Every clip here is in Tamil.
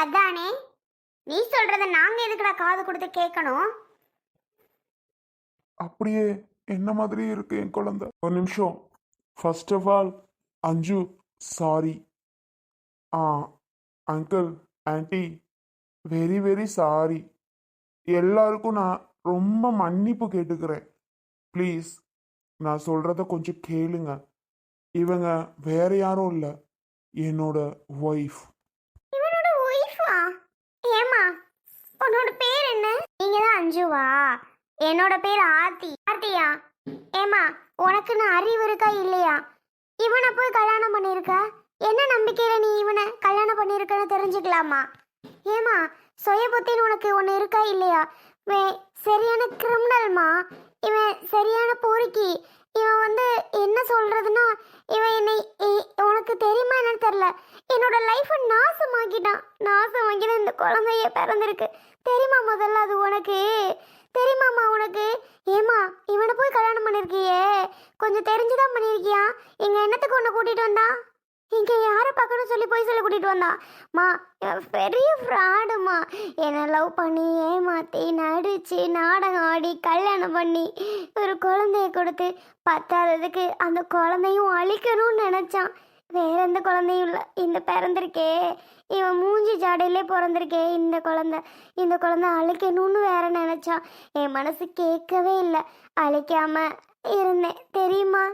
அதானே? நீ சொல்றத நாங்க எதுக்குடா காது கொடுத்து கேட்கணும் அப்படியே என்ன மாதிரி இருக்கு என் குழந்தை? ஒரு நிமிஷம். ஃபர்ஸ்ட் ஆஃப் ஆல் அஞ்சு sorry ah uncle aunty very very sorry எல்லாருக்கும் நான் ரொம்ப மன்னிப்பு கேட்டுக்கிறேன். ப்ளீஸ் நான் சொல்கிறத கொஞ்சம் கேளுங்க. இவங்க வேற யாரும் இல்லை. என்னோட ஒய்ஃப் இவனோட ஒய்ஃபா ஏமா உன்னோட பேர் என்ன நீங்க தான் அஞ்சுவா? என்னோட பேர் ஆர்த்தி. ஆர்த்தியா? ஏமா உனக்குன்னு அறிவு இருக்கா இல்லையா? இவனை போய் கல்யாணம் பண்ணியிருக்க என்ன நம்பிக்கையில நீ இவனை கல்யாணம் பண்ணியிருக்கன்னு தெரிஞ்சுக்கலாமா? ஏமா சுய புத்தின்னு உனக்கு ஒன்று இருக்கா இல்லையா? இவன் சரியான கிரிமினல்மா. இவன் சரியான பொறுக்கி. இவன் வந்து என்ன சொல்றதுன்னா இவன் என்னை உனக்கு தெரியுமா என்னன்னு தெரியல. என்னோட லைஃப்பை நாசமாக்கிட்டான். நாசமாக்கின இந்த குழந்தைய பிறந்திருக்கு. தெரியுமா முதல்ல அது உனக்கு? தெரியுமாம்மா உனக்கு? ஏமா இவனை போய் கல்யாணம் பண்ணிருக்கியே? கொஞ்சம் தெரிஞ்சுதான் பண்ணியிருக்கியா எங்கள் என்னத்துக்கு உன்னை கூட்டிட்டு வந்தா? இங்க யாரை பார்க்கணும் சொல்லி போய் சொல்லி கூட்டிட்டு வந்தா? மா பெரிய ஃப்ராடுமா என்னை லவ் பண்ணி ஏமாத்தி நடிச்சு நாடகம் ஆடி கல்யாணம் பண்ணி ஒரு குழந்தைய கொடுத்து பத்தாததுக்கு அந்த குழந்தையும் அழிக்கணும்னு நினைச்சான். வேற எந்த குழந்தையும் இல்லை. இந்த பிறந்திருக்கே. இவன் மூஞ்சி ஜாடையிலே பிறந்திருக்கே. இந்த குழந்த இந்த குழந்த அழைக்கணும்னு வேற நினைச்சான் என் மனசு கேட்கவே இல்லை. அழைக்காம இருந்தேன். தெரியுமா?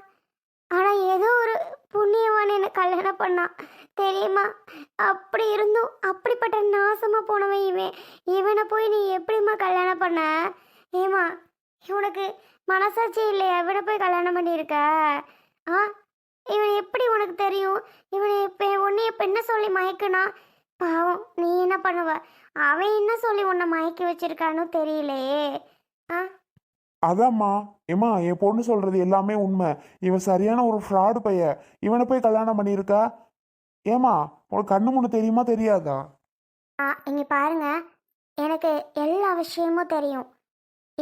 ஆனா ஏதோ ஒரு புண்ணியவான் என்னை கல்யாணம் பண்ணான் தெரியுமா? அப்படி இருந்தும் அப்படிப்பட்ட நாசமா போனவன் இவன். இவனை போய் நீ எப்படிம்மா கல்யாணம் பண்ண? ஏமா இவனுக்கு மனசாட்சி இல்லையா? இவனை போய் கல்யாணம் பண்ணியிருக்க? ஆ? இவன் எப்படி உனக்கு தெரியும்? இவனை இப்போ உன்னைய இப்போ என்ன சொல்லி மயக்குனா? பாவம் நீ என்ன பண்ணுவ? அவன் என்ன சொல்லி உன்னை மயக்கி வச்சிருக்கானோ தெரியலையே. ஆ? அதாம்மா ஏம்மா என் பொண்ணு சொல்றது எல்லாமே உண்மை. இவன் சரியான ஒரு ஃப்ராடு பைய இவனை போய் கல்யாணம் பண்ணியிருக்கா? ஏம்மா உனக்கு கண்ணு முன்னு தெரியுமா தெரியாதா? ஆ இங்கே பாருங்க. எனக்கு எல்லா விஷயமும் தெரியும்.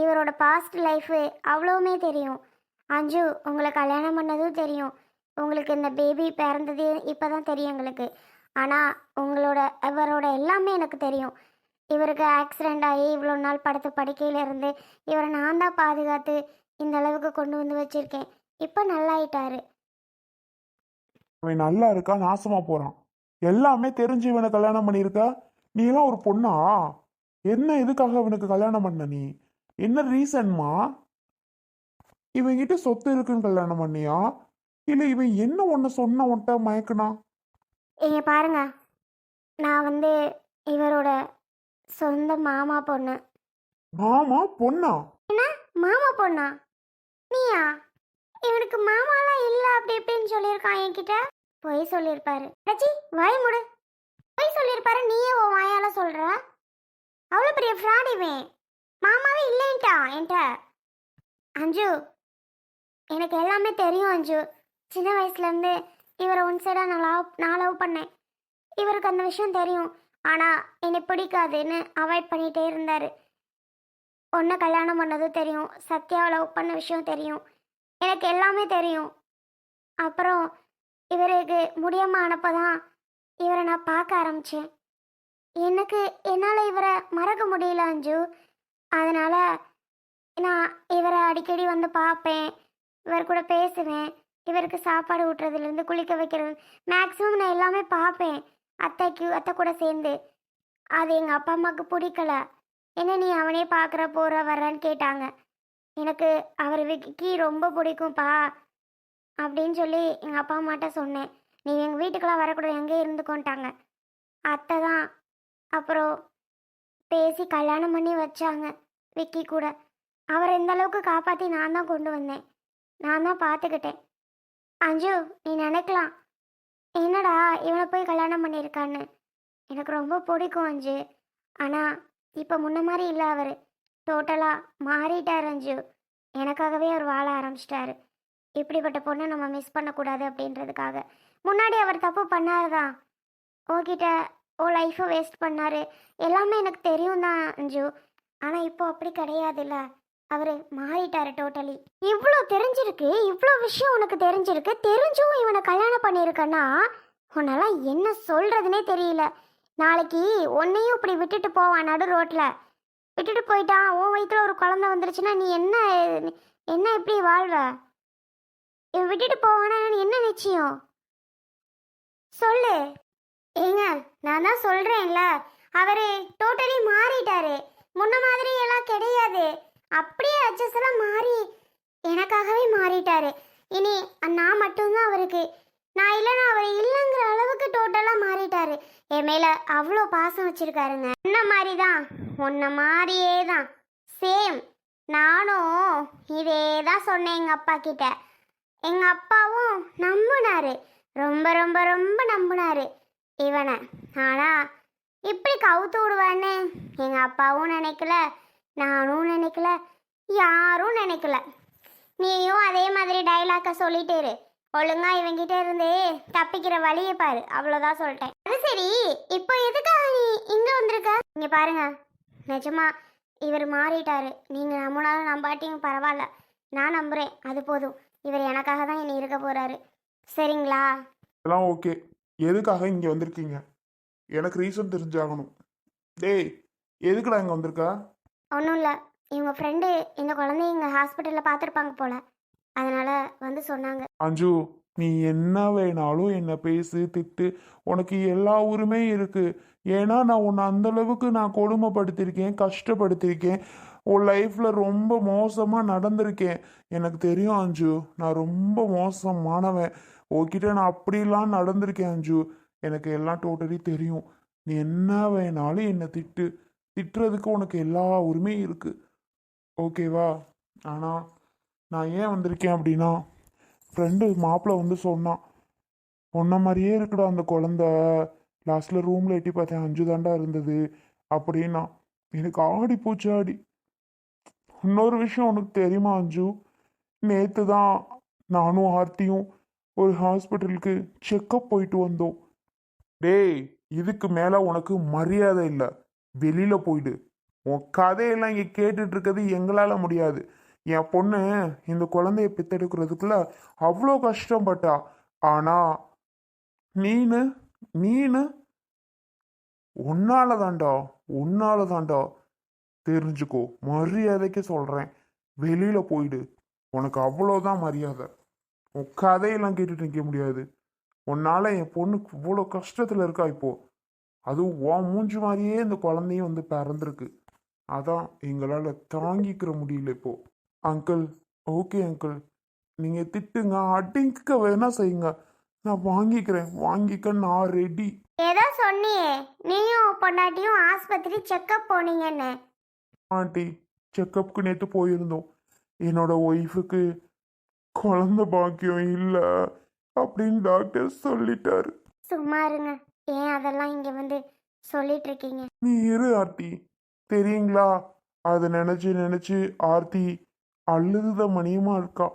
இவரோட பாஸ்ட் லைஃபு அவ்வளோவுமே தெரியும். அஞ்சு உங்களை கல்யாணம் பண்ணதும் தெரியும். உங்களுக்கு இந்த பேபி பிறந்தது இப்போ தான் தெரியும் எங்களுக்கு. ஆனால் உங்களோட இவரோட எல்லாமே எனக்கு தெரியும். இவருக்கு ஆக்சிடெண்ட் ஆகி இவ்வளோ நாள் படுத்து படுக்கையிலேருந்து இவரை நான் தான் பாதுகாத்து இந்த அளவுக்கு கொண்டு வந்து வச்சிருக்கேன். இப்போ நல்லாயிட்டாரு. அவன் நல்லா இருக்கா நாசமா போறான். எல்லாமே தெரிஞ்சு இவனை கல்யாணம் பண்ணியிருக்கா? நீ எல்லாம் ஒரு பொண்ணா? என்ன எதுக்காக அவனுக்கு கல்யாணம் பண்ண நீ? என்ன ரீசன்மா இவங்கிட்ட சொத்து இருக்குன்னு கல்யாணம் பண்ணியா? இல்ல இவன் என்ன ஒன்னு சொன்ன உன்ட்ட மயக்குனா? இங்க பாருங்க. நான் வந்து இவரோட சொந்த மாமா பொண்ணு. மாமா பொண்ணா? மாமா பொண்ணா? நீயா? இவனுக்கு மாமாலாம் இல்ல அப்படி இப்படின்னு சொல்லியிருக்கான் என்கிட்ட. பொய் சொல்லியிருப்பாரு. அச்சி வாய் முடு. பொய் சொல்லியிருப்பாரு. நீயே உன் வாயால சொல்ற. அவ்வளோ பெரிய ஃப்ராட் இவன். மாமாவே இல்லைன்ட்டான் என்கிட்ட. அஞ்சு எனக்கு எல்லாமே தெரியும் அஞ்சு. சின்ன வயசுலேருந்து இவரை ஒன் சைடாக நான் லவ் நான் லவ் பண்ணேன். இவருக்கு அந்த விஷயம் தெரியும். ஆனால் என்னை பிடிக்காதுன்னு அவாய்ட் பண்ணிகிட்டே இருந்தார். ஒன்று கல்யாணம் பண்ணதும் தெரியும். சத்யாவை லவ் பண்ண விஷயம் தெரியும். எனக்கு எல்லாமே தெரியும். அப்புறம் இவருக்கு முடியாம ஆனப்பதான் இவரை நான் பார்க்க ஆரம்பித்தேன் எனக்கு என்னால் இவரை மறக்க முடியல அஞ்சு. அதனால் நான் இவரை அடிக்கடி வந்து பார்ப்பேன். இவர் கூட பேசுவேன். இவருக்கு சாப்பாடு ஊட்டுறதுலேருந்து குளிக்க வைக்கிறது. மேக்ஸிமம் நான் எல்லாமே பார்ப்பேன். அத்தைக்கு அத்தை கூட சேர்ந்து. அது எங்கள் அப்பா அம்மாவுக்கு பிடிக்கல. என்ன நீ அவனே பார்க்குற போகிற வர்றான்னு கேட்டாங்க. எனக்கு அவர் விக்கி ரொம்ப பிடிக்கும்ப்பா அப்படின்னு சொல்லி எங்கள் அப்பா அம்மாட்ட சொன்னேன். நீ எங்கள் வீட்டுக்கெல்லாம் வரக்கூடாது எங்கே இருந்துக்கோன்ட்டாங்க. அத்தை தான் அப்புறம் பேசி கல்யாணம் பண்ணி வச்சாங்க விக்கி கூட. அவரை எந்த அளவுக்கு காப்பாற்றி நான் தான் கொண்டு வந்தேன். நான் தான் பார்த்துக்கிட்டேன். அஞ்சு நீ நினைக்கலாம். என்னடா இவனை போய் கல்யாணம் பண்ணியிருக்கான்னு? எனக்கு ரொம்ப பிடிக்கும் அஞ்சு. ஆனால் இப்போ முன்ன மாதிரி இல்லை அவர். டோட்டலாக மாறிட்டார் அஞ்சு. எனக்காகவே அவர் வாழ ஆரம்பிச்சிட்டாரு. இப்படிப்பட்ட பொண்ணை நம்ம மிஸ் பண்ணக்கூடாது அப்படின்றதுக்காக. முன்னாடி அவர் தப்பு பண்ணாருதான் உன்கிட்ட ஓ லைஃப்பை வேஸ்ட் பண்ணார். எல்லாமே எனக்கு தெரியும் தான் அஞ்சு. ஆனால் இப்போ அப்படி கிடையாதுல்ல. அவர் மாறிட்டாரு டோட்டலி இவ்வளோ தெரிஞ்சிருக்கு இவ்வளோ விஷயம் உனக்கு தெரிஞ்சிருக்கு தெரிஞ்சும் இவனை கல்யாணம் பண்ணியிருக்கன்னா உன்னெல்லாம் என்ன சொல்றதுனே தெரியல. நாளைக்கு உன்னையும் இப்படி விட்டுட்டு போவான் நடு ரோட்டில் விட்டுட்டு போயிட்டான் உன் வயிற்றுல ஒரு குழந்தை வந்துருச்சுன்னா நீ என்ன என்ன எப்படி வாழ்வ? இவன் விட்டுட்டு போவானா என்ன நிச்சயம்? சொல்லு. ஏங்க நான் தான் சொல்கிறேன்ல அவரு டோட்டலி மாறிட்டாரு. முன்ன மாதிரி எல்லாம் கிடையாது. அப்படியே அட்ஜஸ்ட் எல்லாம் மாறி எனக்காகவே மாறிட்டாரு. இனி நான் மட்டும்தான் அவருக்கு நான் இல்லைன்னா அவர் இல்லைங்கிற அளவுக்கு டோட்டலாக மாறிட்டாரு. என் மேலே அவ்வளோ பாசம் வச்சுருக்காருங்க. என்ன மாதிரி தான் உன்ன மாதிரியே தான் சேம் நானும் இதே தான் சொன்னேன் எங்கள் அப்பா கிட்ட. எங்கள் அப்பாவும் நம்பினாரு. ரொம்ப ரொம்ப ரொம்ப நம்பினாரு இவனை. ஆனால் இப்படி கவுத்து விடுவான்னு எங்கள் அப்பாவும் நினைக்கல. நானும் நினைக்கல யாரும் நினைக்கல. நீயும் அதே மாதிரி டைலாக்கை சொல்லிட்டு இரு. ஒழுங்கா இவங்கிட்ட இருந்து தப்பிக்கிற வழியை பாரு. அவ்வளோதான் சொல்லிட்டேன். அது சரி. இப்போ எதுக்காக நீ இங்கே வந்திருக்க? இங்கே பாருங்க. நிஜமா இவர் மாறிட்டாரு. நீங்கள் நம்பினாலும் நம்பாட்டியும் பரவாயில்ல. நான் நம்புகிறேன் அது போதும். இவர் எனக்காக தான் என்னை இருக்க போகிறாரு சரிங்களா? எல்லாம் ஓகே. எதுக்காக இங்கே வந்திருக்கீங்க? எனக்கு ரீசன் தெரிஞ்சாகணும். டேய் எதுக்குடா இங்கே வந்திருக்கா? ஒன்றும் இல்லை. இவங்க ஃப்ரெண்டு இந்த குழந்தைய இங்கே ஹாஸ்பிட்டலில் பார்த்துருப்பாங்க போல. அதனால் வந்து சொன்னாங்க. அஞ்சு நீ என்ன வேணாலும் என்ன பேசு திட்டு. உனக்கு எல்லா உரிமையும் இருக்கு. ஏன்னா நான் உன்னை அந்த அளவுக்கு நான் கொடுமைப்படுத்திருக்கேன் கஷ்டப்படுத்திருக்கேன் உன் லைஃப்ல ரொம்ப மோசமா நடந்திருக்கேன். எனக்கு தெரியும் அஞ்சு நான் ரொம்ப மோசமானவன் உன்கிட்ட நான் அப்படிலாம் நடந்திருக்கேன் அஞ்சு. எனக்கு எல்லாம் டோட்டலி தெரியும். நீ என்ன வேணாலும் என்னை திட்டு. திட்டுறதுக்கு உனக்கு எல்லா உரிமையும் இருக்குது ஓகேவா ஆனால் நான் ஏன் வந்திருக்கேன் அப்படின்னா ஃப்ரெண்டு மாப்பிள்ளை வந்து சொன்னான் உன்ன மாதிரியே இருக்குடா அந்த குழந்த. லாஸ்ட்டில் ரூமில் எட்டி பார்த்தேன் அஞ்சு தாண்டா இருந்தது அப்படின்னா எனக்கு ஆடி போச்சு ஆடி. இன்னொரு விஷயம் உனக்கு தெரியுமா அஞ்சு? நேற்று தான் நானும் ஆர்த்தியும் ஒரு ஹாஸ்பிட்டலுக்கு செக்கப் போயிட்டு வந்தோம். டேய் இதுக்கு மேலே உனக்கு மரியாதை இல்லை. வெளியில் போயிடு. உன் கதையெல்லாம் இங்கே கேட்டுட்டு இருக்கிறது எங்களால் முடியாது. என் பொண்ணு இந்த குழந்தைய பித்தெடுக்கிறதுக்குள்ள அவ்வளோ கஷ்டப்பட்டா. ஆனா நீனு நீனு உன்னால தாண்டா உன்னால தாண்டா தெரிஞ்சுக்கோ மரியாதைக்கு சொல்றேன். வெளியில போயிடு. உனக்கு அவ்வளோதான் மரியாதை. உன் கதையெல்லாம் கேட்டுட்டு நிற்க முடியாது. உன்னால என் பொண்ணுக்கு இவ்வளோ கஷ்டத்துல இருக்கா இப்போ? அதுவும் உன் மூஞ்சி மாதிரியே இந்த குழந்தையும் வந்து பிறந்திருக்கு. அதான் எங்களால் தாங்கிக்கிற முடியல இப்போ. Uncle okay uncle. நீங்கள் திட்டுங்க அடிங்க வேணா செய்யுங்க. நான் வாங்கிக்கிறேன் வாங்கிக்க நான் ரெடி ஏதோ சொன்னியே நீயும் பொண்டாட்டியும் ஆஸ்பத்திரி செக்கப் போனீங்கன்னு. ஆண்டி செக்கப்புக்கு நேற்று போயிருந்தோம். என்னோட ஒய்ஃபுக்கு குழந்த பாக்கியம் இல்லை அப்படின்னு டாக்டர் சொல்லிட்டாரு. சும்மா இருங்க. ஏன் அதெல்லாம் இங்க வந்து சொல்லிட்டு இருக்கீங்க நீ இரு ஆர்த்தி. தெரியுங்களா? அதை நினைச்சு நினைச்சு ஆர்த்தி அழுதுத மணியமா இருக்கா?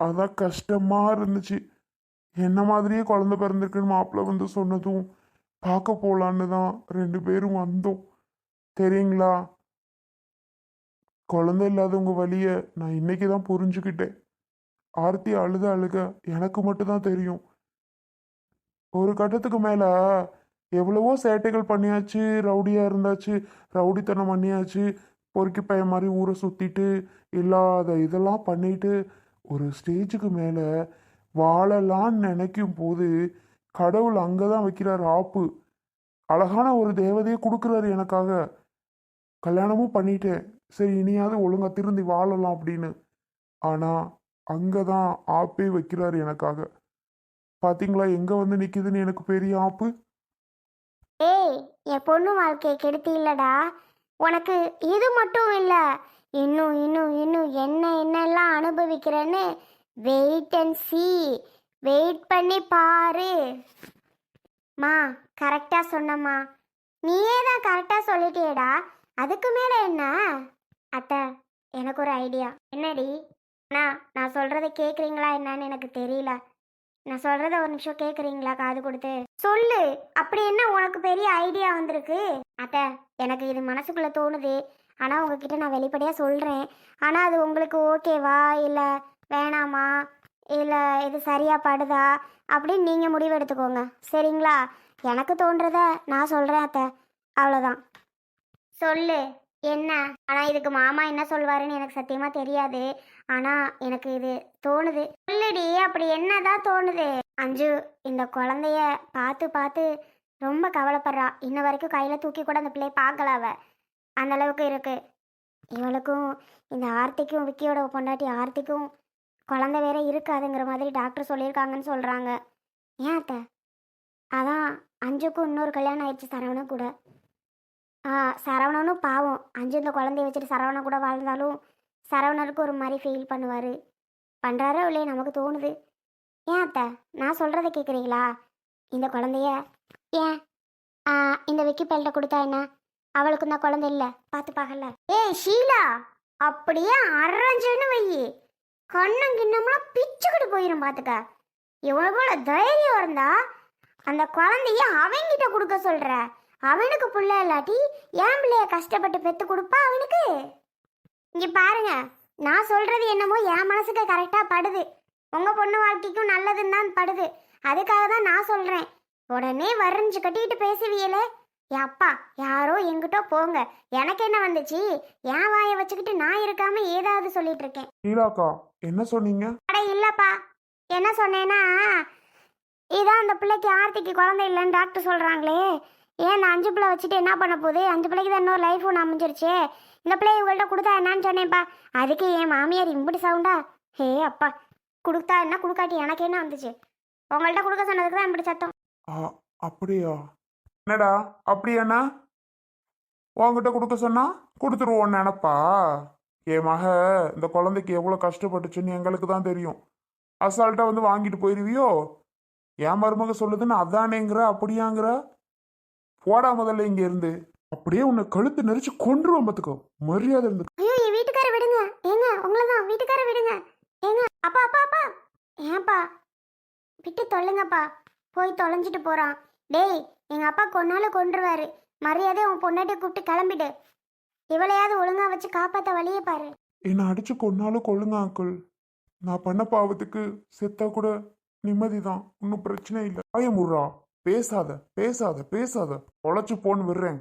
அதான் கஷ்டமா இருந்துச்சு. என்ன மாதிரியே குழந்தை பிறந்திருக்குன்னு மாப்பிள்ள வந்து சொன்னதும் பார்க்க போலான்னு தான் ரெண்டு பேரும் வந்தோம். தெரியுங்களா? குழந்தை இல்லாதவங்க வழியை நான் இன்னைக்கு தான் புரிஞ்சுக்கிட்டேன். ஆர்த்தி அழுத அழுக எனக்கு மட்டும்தான் தெரியும். ஒரு கட்டத்துக்கு மேல எவ்வளவோ சேட்டைகள் பண்ணியாச்சு ரவுடியா இருந்தாச்சு ரவுடித்தனம் பண்ணியாச்சு பொறுக்கி பையன் மாதிரி ஊரை சுத்திட்டு இல்லாத இதெல்லாம் பண்ணிட்டு ஒரு ஸ்டேஜுக்கு மேல வாழலான்னு நினைக்கும் போது கடவுள் அங்கதான் வைக்கிறார் ஆப்பு. அழகான ஒரு தேவதையை கொடுக்குறாரு எனக்காக. கல்யாணமும் பண்ணிட்டேன். சரி இனியாவது ஒழுங்கா திருந்தி வாழலாம் அப்படின்னு. ஆனா அங்கதான் ஆப்பே வைக்கிறாரு எனக்காக. பாத்தீங்களா? எங்க வந்து நிக்குதுன்னு எனக்கு பெரிய ஆப்பு? ஏய் என் பொண்ணு வாழ்க்கையை கெடுத்து இல்லடா உனக்கு இது மட்டும் இல்லை இன்னும் இன்னும் இன்னும் என்ன என்னெல்லாம் அனுபவிக்கிறேன்னு வெயிட் அண்ட் சி வெயிட் பண்ணி பாரு. மா கரெக்டாக சொன்னம்மா. நீயே தான் கரெக்டாக சொல்லிட்டியடா. அதுக்கு மேலே என்ன? அத்தை எனக்கு ஒரு ஐடியா என்னடி? அண்ணா நான் சொல்கிறத கேட்குறீங்களா என்னன்னு எனக்கு தெரியல. நான் சொல்கிறத ஒரு நிமிஷம் கேட்குறீங்களா காது கொடுத்து. சொல்லு. அப்படி என்ன உனக்கு பெரிய ஐடியா வந்திருக்கு? அத்தை எனக்கு இது மனசுக்குள்ள தோணுது. ஆனால் உங்ககிட்ட நான் வெளிப்படையாக சொல்கிறேன் ஆனால் அது உங்களுக்கு ஓகேவா இல்லை வேணாமா? இல்லை இது சரியா படுதா? அப்படின்னு நீங்கள் முடிவு எடுத்துக்கோங்க. சரிங்களா? எனக்கு தோன்றத நான் சொல்கிறேன் அத்தை. அவ்வளோதான் சொல்லு. என்ன? ஆனால் இதுக்கு மாமா என்ன சொல்வாருன்னு எனக்கு சத்தியமாக தெரியாது. ஆனால் எனக்கு இது தோணுது. சொல்லுடி அப்படி என்னதான் தோணுது? அஞ்சு இந்த குழந்தைய பார்த்து பார்த்து ரொம்ப கவலைப்படுறா. இன்ன வரைக்கும் கையில் தூக்கி கூட அந்த பிள்ளைய பார்க்கல அவ. அந்த அளவுக்கு இருக்கு. இவளுக்கும் இந்த ஆர்த்திக்கும் விக்கியோட பொண்டாட்டி ஆர்த்திக்கும் குழந்தை வேற இருக்காதுங்கிற மாதிரி டாக்டர் சொல்லியிருக்காங்கன்னு சொல்கிறாங்க ஏன் அத்தை? அதான் அஞ்சுக்கும் இன்னொரு கல்யாணம் ஆயிடுச்சு சரவணன் கூட. ஆ சரவணனும் பாவம். அஞ்சு இந்த குழந்தைய வச்சுட்டு சரவணன் கூட வாழ்ந்தாலும் சரவணருக்கு ஒரு மாதிரி ஃபீல் பண்ணுவார். பண்ணுறாரோ இல்லையே நமக்கு தோணுது. ஏன் அத்தை நான் சொல்கிறத கேட்குறீங்களா இந்த குழந்தைய ஏன்? ஆ, இந்த விக்கி பேல்ட்ட கொடுத்தா என்ன? அவளுக்கு இந்த குழந்தை இல்லை. பார்த்து பார்க்கல. ஏய் ஷீலா அப்படியே அரைஞ்சுன்னு வையி கண்ணம் கிண்ணம்லாம் பிச்சுக்கிட்டு போயிடும் பார்த்துக்க. இவ்வளோ தைரியம் இருந்தா அந்த குழந்தைய அவங்கிட்ட கொடுக்க சொல்கிற அவனுக்கு புள்ள இல்லாட்டி ஏன் பிள்ளைய கஷ்டப்பட்டு பெற்று கொடுப்பா அவனுக்கு? இங்க பாருங்க நான் சொல்றது என்னமோ என் மனசுக்கு கரெக்டா படுது. உங்க பொண்ணு வாழ்க்கைக்கும் நல்லதுன்னு தான் படுது. அதுக்காக தான் நான் சொல்றேன். உடனே வரைஞ்சு கட்டிட்டு பேசுவியலே? என் அப்பா யாரோ எங்கிட்டோ போங்க. எனக்கு என்ன வந்துச்சு? என் வாயை வச்சுக்கிட்டு நான் இருக்காம ஏதாவது சொல்லிட்டு இருக்கேன். ஷீலாக்கா என்ன சொன்னீங்க? அட இல்லப்பா. என்ன சொன்னேன்னா இதான் அந்த பிள்ளைக்கு ஆர்த்திக்கு குழந்தை இல்லைன்னு டாக்டர் சொல்றாங்களே. ஏன் இந்த அஞ்சு பிள்ளை வச்சுட்டு என்ன பண்ண போகுது? அஞ்சு பிள்ளைக்கு தான் இன்னொரு லைஃப் ஒன்று அமைஞ்சிருச்சு. இந்த பிள்ளை உங்கள்கிட்ட கொடுத்தா என்னன்னு சொன்னேன்ப்பா அதுக்கு என் மாமியார் இம்புட்டு சவுண்டா ஹே அப்பா கொடுத்தா என்ன கொடுக்காட்டி? எனக்கு என்ன வந்துச்சு? உங்கள்கிட்ட கொடுக்க சொன்னதுக்கு தான் இப்படி சத்தம். ஆ அப்படியா? என்னடா அப்படியாண்ணா? உங்ககிட்ட கொடுக்க சொன்னா கொடுத்துருவோம் நினப்பா? என் மக இந்த குழந்தைக்கு எவ்வளோ கஷ்டப்பட்டுச்சுன்னு எங்களுக்கு தான் தெரியும். அசால்ட்டா வந்து வாங்கிட்டு போயிருவியோ? என் மருமக சொல்லுதுன்னு அதானேங்கிற அப்படியாங்கிற? போடா முதல்ல இங்கே இருந்து அப்படியே உன்னை கழுத்து நெரிச்சு கொன்றுவோம் பார்த்துக்கோ. மரியாதை இருந்து ஐயோ என் வீட்டுக்கார விடுங்க. ஏங்க உங்களை தான். வீட்டுக்கார விடுங்க. ஏங்க அப்பா அப்பா அப்பா. ஏன்பா? விட்டு தொல்லுங்கப்பா. போய் தொலைஞ்சிட்டு போறான். டேய் எங்க அப்பா கொன்னால கொன்றுவாரு மரியாதை உன் பொண்டாட்டி கூப்பிட்டு கிளம்பிடு. இவளையாவது ஒழுங்கா வச்சு காப்பாத்த வழியை பாரு. என்னை அடிச்சு கொன்னாலும் கொள்ளுங்க அங்கிள் நான் பண்ண பாவத்துக்கு செத்தா கூட நிம்மதிதான். ஒன்றும் பிரச்சனை இல்லை. ஆயமுறா பேசாத பேசாத பேசாத. உழைச்சு போன்னு விடுறேன்.